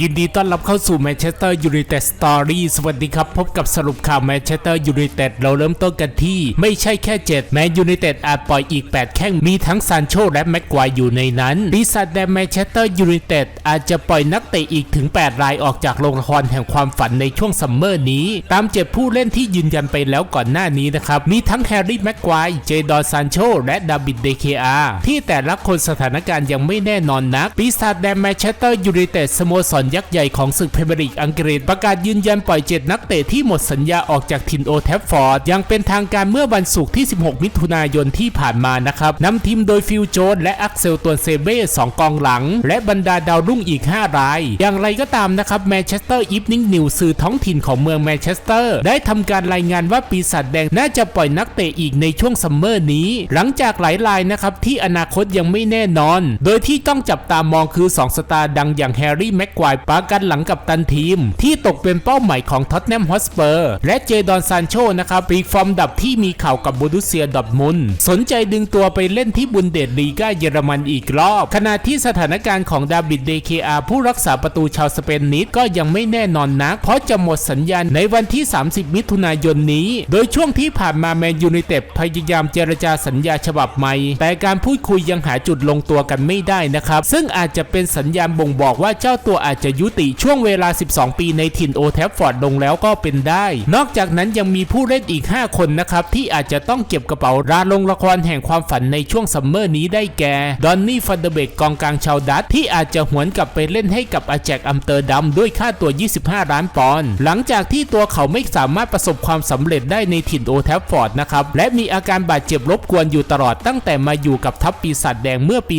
ยินดีต้อนรับเข้าสู่แมนเชสเตอร์ยูไนเต็ดสตอรี่สวัสดีครับ พบกับสรุปข่าวแมนเชสเตอร์ยูไนเต็ดเราเริ่มต้นกันที่ ไม่ใช่แค่ 7 แมนยูไนเต็ดอาจปล่อยอีก 8 แข้งมีทั้งซานโชและแม็กควายอยู่ในนั้นปีศาจแดงแมนเชสเตอร์ยูไนเต็ดอาจจะปล่อยนักเตะอีกถึง 8 รายออกจากโรงละครแห่งความฝันในช่วงซัมเมอร์นี้ ตามเจ็บผู้เล่นที่ยืนยันไปแล้วก่อนหน้านี้นะครับมีทั้งแฮร์รี่แม็กควายเจดอนซานโชและดาบิดเดเคอาที่แต่ละคนสถานการณ์ยังไม่แน่นอนนักปีศาจแดงแมนเชสเตอร์ยูไนเต็ดสโมสรยักษ์ใหญ่ของศึกพเมียร์ลีกอังกฤษประกาศยืนยันปล่อยเจ็ดนักเตะที่หมดสัญญาออกจากทินโอแทฟฟอร์ดอยังเป็นทางการเมื่อวันศุกร์ที่ 16 มิถุนายนที่ผ่านมานะครับนำทีมโดยฟิลโจนและอักเซลตวนเซเบ้สองกองหลัง และบรรดาดาวรุ่งอีก 5 ราย อย่างไรก็ตามนะครับแมนเชสเตอร์อีฟนิงนิวสื่อท้องถิ่นของเมืองแมนเชสเตอร์ ได้ทำการรายงานว่าปีศาจแดงน่าจะปล่อยนักเตะอีกในช่วงซัมเมอร์นี้ หลังจากหลายรายนะครับที่อนาคตยังไม่แน่นอน โดยที่ต้องจับตามองคือ 2 สตาร์ดังอย่างแฮร์รี่แม็กควายปากันหลังกับตันทีม ที่ตกเป็นเป้าหมายของท็อตแนมฮอสเปอร์และเจดอนซานโชนะครับปีฟอร์มดับที่มีข่าวกับบูรุเซียดอทมุนสนใจดึงตัวไปเล่นที่บุนเดสลีกาเยอรมันอีกรอบ ขณะที่สถานการณ์ของดาบิดเดเคอาผู้รักษาประตูชาวสเปนนิดก็ยังไม่แน่นอนนัก เพราะจะหมดสัญญาณในวันที่ 30 มิถุนายนนี้ โดยช่วงที่ผ่านมาแมนยูไนเต็ดพยายามเจรจาสัญญาฉบับใหม่ แต่การพูดคุยยังหาจุดลงตัวกันไม่ได้นะครับ ซึ่งอาจจะเป็นสัญญาณบ่งบอกว่าเจ้าตัวอาจจะยุติช่วงเวลา 12 ปีในถิ่นโอแทฟฟอร์ดลงแล้วก็เป็นได้ นอกจากนั้นยังมีผู้เล่นอีก 5 คนนะครับ ที่อาจจะต้องเก็บกระเป๋าราลงละครแห่งความฝันในช่วงซัมเมอร์นี้ได้แก่ดอนนี่ฟันเดเบกกองกลางชาวดัตที่อาจจะหวนกลับไปเล่นให้กับอาแจกอัมเตอร์ดัมด้วยค่าตัว 25 ล้านปอนด์หลังจากที่ตัวเขาไม่สามารถประสบความสำเร็จได้ในถิ่นโอแทฟฟอร์ดนะครับและมีอาการบาดเจ็บรบกวนอยู่ตลอดตั้งแต่มาอยู่กับทัพปีศาจแดงเมื่อปี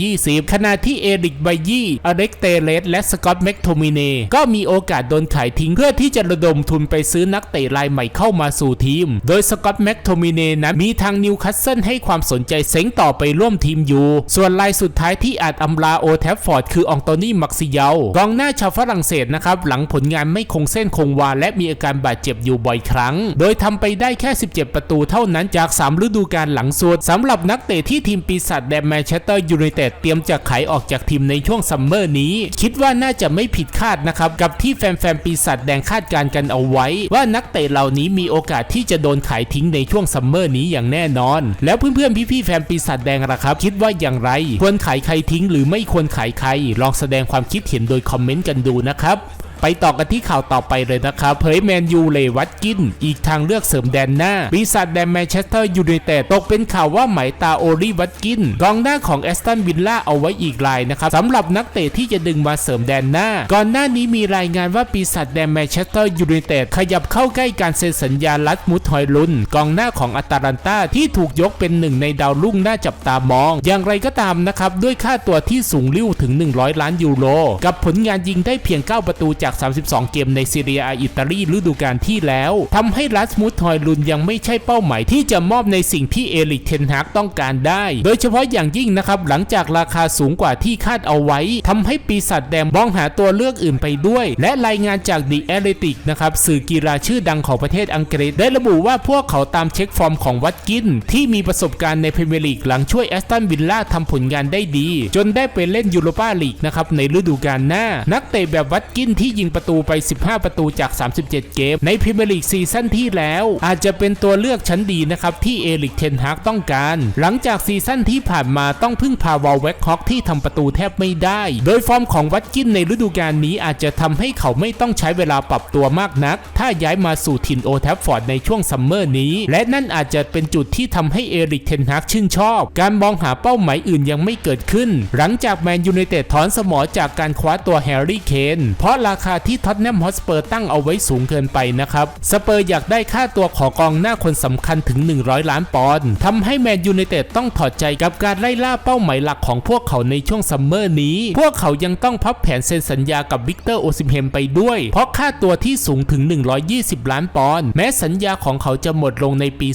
2020 ขณะที่เอริกไบยี่อเล็กเตเลสและสกอตแม็กโทมิเนก็มีโอกาสโดนขายทิ้งเพื่อที่จะระดมทุนไปซื้อนักเตะรายใหม่เข้ามาสู่ทีม โดยสกอตแม็กโทมิเนนั้นมีทางนิวคาสเซิลให้ความสนใจเซ็งต่อไปร่วมทีมอยู่ ส่วนรายสุดท้ายที่อาจอำลาโอแทฟฟอร์ดคืออองโตนี่มักซิเยากองหน้าชาวฝรั่งเศสนะครับหลังผลงานไม่คงเส้นคงวาและมีอาการบาดเจ็บอยู่บ่อยครั้ง โดยทำไปได้แค่ 17 ประตูเท่านั้นจาก 3 ฤดูกาลหลังสุดสำหรับนักเตะที่ทีมปีศาจแดงแมนเชสเตอร์ยูไนเต็ดเตรียมจะขายออกจากทีมในช่วงซัมเมอร์นี้ คิดว่าน่าจะไม่ผิดคาดนะครับ กับที่แฟนๆปีศาจแดงคาดการกันเอาไว้ ว่านักเตะเหล่านี้มีโอกาสที่จะโดนขายทิ้งในช่วงซัมเมอร์นี้อย่างแน่นอน แล้วเพื่อนๆพี่ๆแฟนปีศาจแดงล่ะครับ คิดว่าอย่างไร ควรขายใครทิ้ง หรือไม่ควรขายใคร ลองแสดงความคิดเห็นโดยคอมเมนต์กันดูนะครับ ไปต่อกันที่ข่าวต่อไปเลยนะครับเผยแมนยูเลวัตกิน อีกทางเลือกเสริมแดนหน้าปีศาจแดนแมนเชสเตอร์ยูไนเต็ดตกเป็นข่าวว่าหมายตาโอลีวัตกินกองหน้าของแอสตันวิลล่าเอาไว้อีกรายนะครับสำหรับนักเตะที่จะดึงมาเสริมแดนหน้า ก่อนหน้านี้มีรายงานว่าปีศาจแดนแมนเชสเตอร์ยูไนเต็ดขยับเข้าใกล้การเซ็นสัญญาลัดมุทฮอยลุนกองหน้าของอัตาลันตาที่ถูกยกเป็นหนึ่งในดาวรุ่งน่าจับตามอง อย่างไรก็ตามนะครับด้วยค่าตัวที่สูงลิ่วถึง 100 ล้านยูโรกับผลงานยิงได้เพียง 9 ประตูจาก32 เกมในซีเรียอิตาลีฤดูกาลที่แล้วทำให้ลัสมุททอยลุนยังไม่ใช่เป้าหมายที่จะมอบในสิ่งที่เอลิกเทนฮากต้องการได้ โดยเฉพาะอย่างยิ่งนะครับ หลังจากราคาสูงกว่าที่คาดเอาไว้ทำให้ปีศาจแดงมองหาตัวเลือกอื่นไปด้วย และรายงานจากดีแอเลติกนะครับสื่อกีฬาชื่อดังของประเทศอังกฤษ ได้ระบุว่าพวกเขาตามเช็คฟอร์มของวัตกิน ที่มีประสบการณ์ในพรีเมียร์ลีกหลังช่วยแอสตันวิลล่าทำผลงานได้ดี จนได้ไปเล่นยูโรปาลีกนะครับในฤดูกาลหน้า นักเตะแบบวัตกินที่ยงประตูไป 15 ประตูจาก 37 เกม ในพรีเมียร์ลีกซีซั่นที่แล้ว อาจจะเป็นตัวเลือกชั้นดีนะครับที่เอลิกเทนฮากต้องการ หลังจากซีซั่นที่ผ่านมาต้องพึ่งพาวอลแว็กฮอกที่ทำประตูแทบไม่ได้ โดยฟอร์มของวัตกินในฤดูกาลนี้อาจจะทำให้เขาไม่ต้องใช้เวลาปรับตัวมากนัก ถ้าย้ายมาสู่ถิ่นโอแทฟฟอร์ดในช่วงซัมเมอร์นี้ และนั่นอาจจะเป็นจุดที่ทำให้เอริกเทนฮากชื่นชอบ การมองหาเป้าหมายอื่นยังไม่เกิดขึ้น หลังจากแมนยูไนเต็ดถอนสมอจากการคว้าตัวแฮร์รี่เคนเพราะราคาที่ท็อตแนมฮอสเปอร์ตั้งเอาไว้สูงเกินไปนะครับ สเปอร์อยากได้ค่าตัวของกองหน้าคนสำคัญถึง 100 ล้านปอนด์ทำให้แมนยูไนเต็ดต้องถอดใจกับการไล่ล่าเป้าหมายหลักของพวกเขาในช่วงซัมเมอร์นี้ พวกเขายังต้องพับแผนเซ็นสัญญากับวิกเตอร์โอซิมเฮมไปด้วย เพราะค่าตัวที่สูงถึง 120 ล้านปอนด์แม้สัญญาของเขาจะหมดลงในปี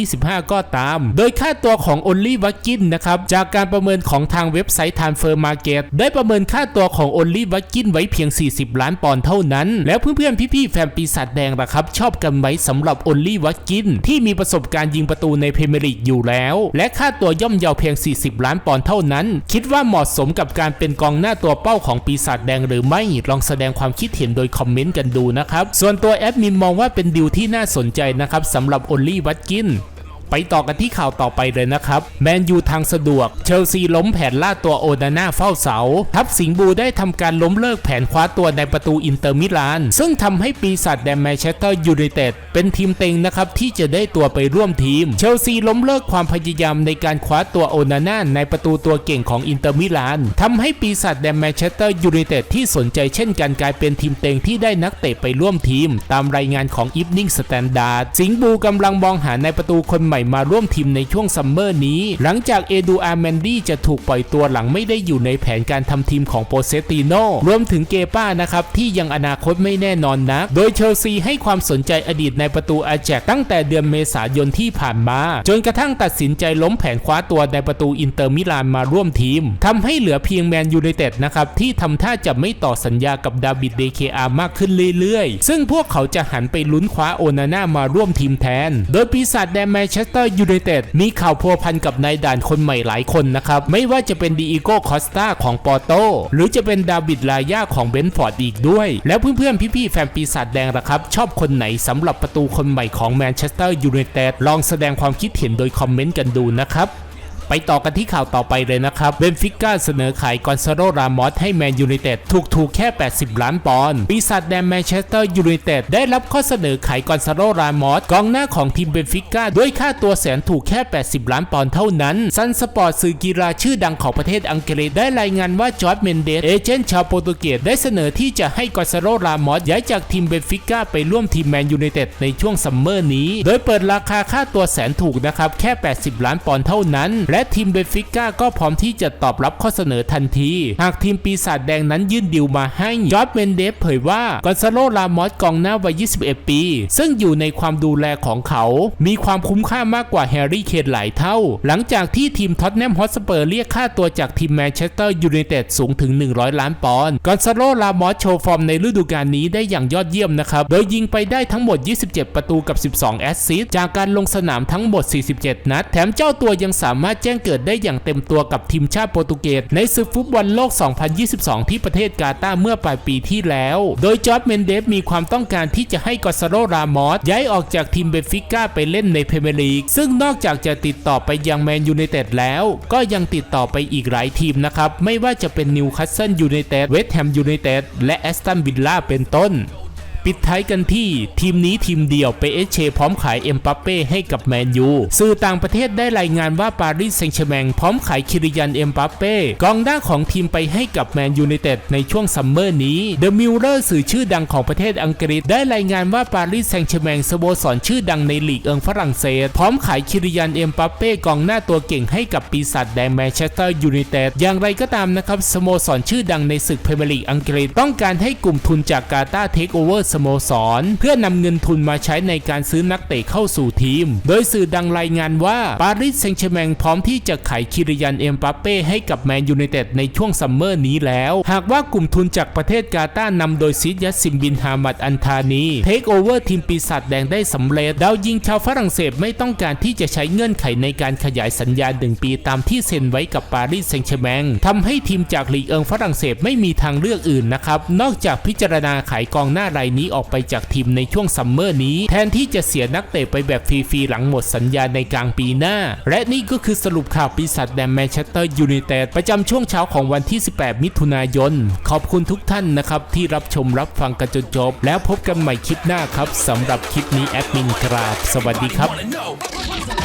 2025 ก็ตาม โดยค่าตัวของโอลลี่วักกินนะครับ จากการประเมินของทางเว็บไซต์ Transfer Market ได้ประเมินค่าตัวของโอลลี่วักกินไว้เพียง 40 ล้านปอนด์เท่านั้น แล้วเพื่อนๆพี่ๆแฟนปีศาจแดงล่ะครับ ชอบกันไหมสำหรับโอลลี่วัตกิน ที่มีประสบการณ์ยิงประตูในพรีเมียร์ลีกอยู่แล้ว และค่าตัวย่อมเยาวเพียง 40 ล้านปอนด์เท่านั้น คิดว่าเหมาะสมกับการเป็นกองหน้าตัวเป้าของปีศาจแดงหรือไม่ลองแสดงความคิดเห็นโดยคอมเมนต์กันดูนะครับส่วนตัวแอดมินมองว่าเป็นดีลที่น่าสนใจนะครับสำหรับโอลลี่วัตกิน ไปต่อกันที่ข่าวต่อไปเลยนะครับ แมนยูทางสะดวก เชลซีล้มแผนล่าตัวโอนาน่าเฝ้าเสา ทัพสิงห์บูได้ทำการล้มเลิกแผนคว้าตัวในประตูอินเตอร์มิลาน ซึ่งทำให้ปีศาจแดนแมนเชสเตอร์ยูไนเต็ดเป็นทีมเต็งนะครับที่จะได้ตัวไปร่วมทีม เชลซีล้มเลิกความพยายามในการคว้าตัวโอนาน่าในประตูตัวเก่งของอินเตอร์มิลานทำให้ปีศาจแดนแมนเชสเตอร์ยูไนเต็ดที่สนใจเช่นกันกลายเป็นทีมเต็งที่ได้นักเตะไปร่วมทีม ตามรายงานของ Evening Standard สิงห์บูกำลังมองหาในประตูคนใหม่มาร่วมทีมในช่วงซัมเมอร์นี้ หลังจากเอดูอาร์แมนดี้จะถูกปล่อยตัวหลังไม่ได้อยู่ในแผนการทำทีมของโปเซติโนรวมถึงเกป้านะครับที่ยังอนาคตไม่แน่นอนนะโดยเชลซีให้ความสนใจอดีตในประตูอาแจกตั้งแต่เดือนเมษายนที่ผ่านมา จนกระทั่งตัดสินใจล้มแผนคว้าตัวในประตูอินเตอร์มิลานมาร่วมทีมทำให้เหลือเพียงแมนยูไนเต็ดนะครับที่ทำท่าจะไม่ต่อสัญญากับดาวิดเดเคอามากขึ้นเรื่อยๆ ซึ่งพวกเขาจะหันไปลุ้นคว้าโอนาน่ามาร่วมทีมแทน โดยปีศาจแดนแมนเชสเตอร์ยูไนเต็ดมีข่าวพัวพันกับนายด่านคนใหม่หลายคนนะครับ ไม่ว่าจะเป็นดีอีโก้คอสตาของปอร์โต หรือจะเป็นดาวิดลายาของเบนฟอร์ดอีกด้วย แล้วเพื่อนๆ พี่ๆ แฟนปีศาจแดงนะครับ ชอบคนไหนสำหรับประตูคนใหม่ของแมนเชสเตอร์ยูไนเต็ดลองแสดงความคิดเห็นโดยคอมเมนต์กันดูนะครับ ไปต่อกันที่ข่าวต่อไปเลยนะครับเบนฟิก้าเสนอขายกอนซาโรรามอสให้แมนยูไนเต็ดถูกถูกๆแค่ 80 ล้านปอนด์ปีศาจแดนแมนเชสเตอร์ยูไนเต็ดได้รับข้อเสนอขายกอนซาโรรามอสกองหน้าของทีมเบนฟิก้าด้วยค่าตัวแสนถูกแค่ 80 ล้านปอนด์เท่านั้นซันสปอร์ตสื่อกีฬาชื่อดังของประเทศอังกฤษได้รายงานว่าจอร์ดเมนเดสเอเจนต์ชาวโปรตุเกสได้เสนอที่จะให้กอนซาโรรามอสย้ายจากทีมเบนฟิก้าไปร่วมทีมแมนยูไนเต็ดในช่วงซัมเมอร์นี้ โดยเปิดราคาค่าตัวแสนถูกนะครับแค่ 80 ล้านปอนด์เท่านั้นและทีมเบฟิก้าก็พร้อมที่จะตอบรับข้อเสนอทันที หากทีมปีศาจแดงนั้นยื่นดีลมาให้จอร์ดเมนเดสเผยว่ากอนซาโลรามอสกองหน้าวัย 21 ปี ซึ่งอยู่ในความดูแลของเขา มีความคุ้มค่ามากกว่าแฮร์รี่เคนหลายเท่า หลังจากที่ทีมท็อตแนมฮอตสเปอร์เรียกค่าตัวจากทีมแมนเชสเตอร์ยูไนเต็ดสูงถึง 100 ล้านปอนด์กอนซาโลรามอสโชว์ฟอร์มในฤดูกาลนี้ได้อย่างยอดเยี่ยมนะครับ โดยยิงไปได้ทั้งหมด 27 ประตูกับ 12 แอสซิสต์จากการลงสนามทั้งหมด 47 นัด แถมเจ้าตัวยังสามารถแจ้งเกิดได้อย่างเต็มตัวกับทีมชาติโปรตุเกสในศึกฟุตบอลโลก 2022 ที่ประเทศกาตาร์เมื่อปลายปีที่แล้ว โดยจอร์ดเมนเดฟมีความต้องการที่จะให้กอซาโรรามอสย้ายออกจากทีมเบฟิก้าไปเล่นในพรีเมียร์ลีก ซึ่งนอกจากจะติดต่อไปยังแมนยูไนเต็ดแล้ว ก็ยังติดต่อไปอีกหลายทีมนะครับ ไม่ว่าจะเป็นนิวคาสเซิลยูไนเต็ด เวสต์แฮมยูไนเต็ด และแอสตันวิลล่าเป็นต้น ปิดท้ายกันที่ทีมนี้ทีมเดียวเปเอเชพร้อมขายเอ็มปัปเป้ให้กับแมนยูสื่อต่างประเทศได้รายงานว่าปารีสแซงต์แชร์แมงพร้อมขายคิริยันเอ็มปัปเป้กองหน้าของทีมไปให้กับแมนยูไนเต็ดในช่วงซัมเมอร์นี้เดอะมิลเลอร์สื่อชื่อดังของประเทศอังกฤษ ได้รายงานว่าปารีสแซงต์แชร์แมงสโมสรชื่อดังในลีกเอิงฝรั่งเศส พร้อมขายคิริยันเอ็มปัปเป้กองหน้าตัวเก่งให้กับปีศาจแดงแมนเชสเตอร์ยูไนเต็ดอย่างไรก็ตามนะครับสโมสรชื่อดังในศึกพรีเมียร์ลีกอังกฤษ ต้องการให้กลุ่มทุนจากกาตาร์เทคโอเวอร์สโมสร เพื่อนำเงินทุนมาใช้ในการซื้อนักเตะเข้าสู่ทีม โดยสื่อดังรายงานว่าปารีสแซงต์แชร์แมงพร้อมที่จะขายคิริยันเอ็มปัปเป้ให้กับแมนยูไนเต็ดในช่วงซัมเมอร์นี้แล้ว หากว่ากลุ่มทุนจากประเทศกาตาร์นำโดยซิดยัสซิมบินฮามัดอันธานีเทคโอเวอร์ทีมปีศาจแดงได้สำเร็จดาวยิงชาวฝรั่งเศสไม่ต้องการที่จะใช้เงื่อนไขในการขยายสัญญาหนึ่งปีตามที่เซ็นไว้กับปารีสแซงต์แชร์แมงทำให้ทีมจากลีกเอิงฝรั่งเศสไม่มีทางเลือกอื่นนะครับนอกจากพิจารณาขายกองหน้ารายนี้ออกไปจากทีมในช่วงซัมเมอร์นี้ แทนที่จะเสียนักเตะไปแบบฟรีๆหลังหมดสัญญาในกลางปีหน้า และนี่ก็คือสรุปข่าวปีศาจแดนแมนเชสเตอร์ยูไนเต็ดประจำช่วงเช้าของวันที่ 18 มิถุนายน ขอบคุณทุกท่านนะครับ ที่รับชมรับฟังกันจนจบ แล้วพบกันใหม่คลิปหน้าครับสำหรับคลิปนี้แอดมินกราบ สวัสดีครับ